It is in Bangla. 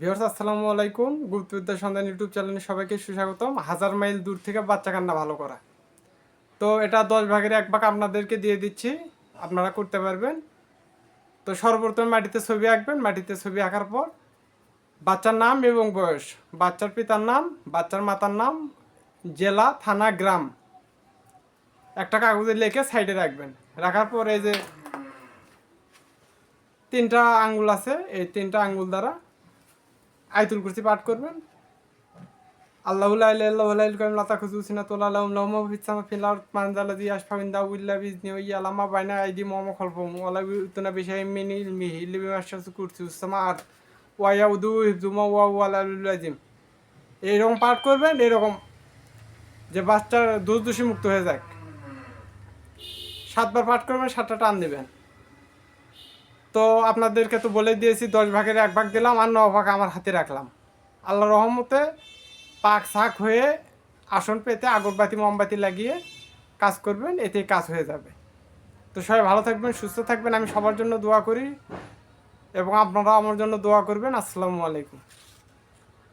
ভিউয়ার্স আসসালামু আলাইকুম। গুপ্তবিদ্যা সন্ধান ইউটিউব চ্যানেলে সবাইকে সুস্বাগতম। হাজার মাইল দূর থেকে বাচ্চা কান্না ভালো করা। তো এটা দশ ভাগের এক ভাগ আপনাদেরকে দিয়ে দিচ্ছি। আপনারা করতে পারবেন। তো সর্বপ্রথম মাটিতে ছবি আঁকবেন। মাটিতে ছবি আঁকার পর বাচ্চার নাম এবং বয়স। বাচ্চার পিতার নাম, বাচ্চার মাতার নাম, জেলা, থানা, গ্রাম। একটা কাগজে লিখে সাইডে রাখবেন। রাখার পর এই যে তিনটা আঙ্গুল আছে, এই তিনটা আঙ্গুল দ্বারা আল কাইয়ুম লা তাখুযু সিনাতুন ওয়া লা নাওম লাহু মা ফিস সামাওয়াতি ফিল আরদ, মান যাল্লাযী ইয়াশফাউ ইনদাহু ইল্লা বিইذনি ওয়া ইয়ালামু মা বাইনা ওয়া ওয়া পাঠ করবেন এরকম যে বাচ্চার দোষ দোষী মুক্ত হয়ে যাক। সাতবার পাঠ করবেন, সাতটা টান দিবেন। তো আপনাদেরকে তো বলে দিয়েছি, দশ ভাগের এক ভাগ দিলাম আর ন ভাগ আমার হাতে রাখলাম। আল্লাহ রহমতে পাক শাক হয়ে আসন পেতে আগরবাতি, মোমবাতি লাগিয়ে কাজ করবেন এতে কাজ হয়ে যাবে। তো সবাই ভালো থাকবেন, সুস্থ থাকবেন, আমি সবার জন্য দোয়া করি এবং আপনারা আমার জন্য দোয়া করবেন। আসসালামু আলাইকুম।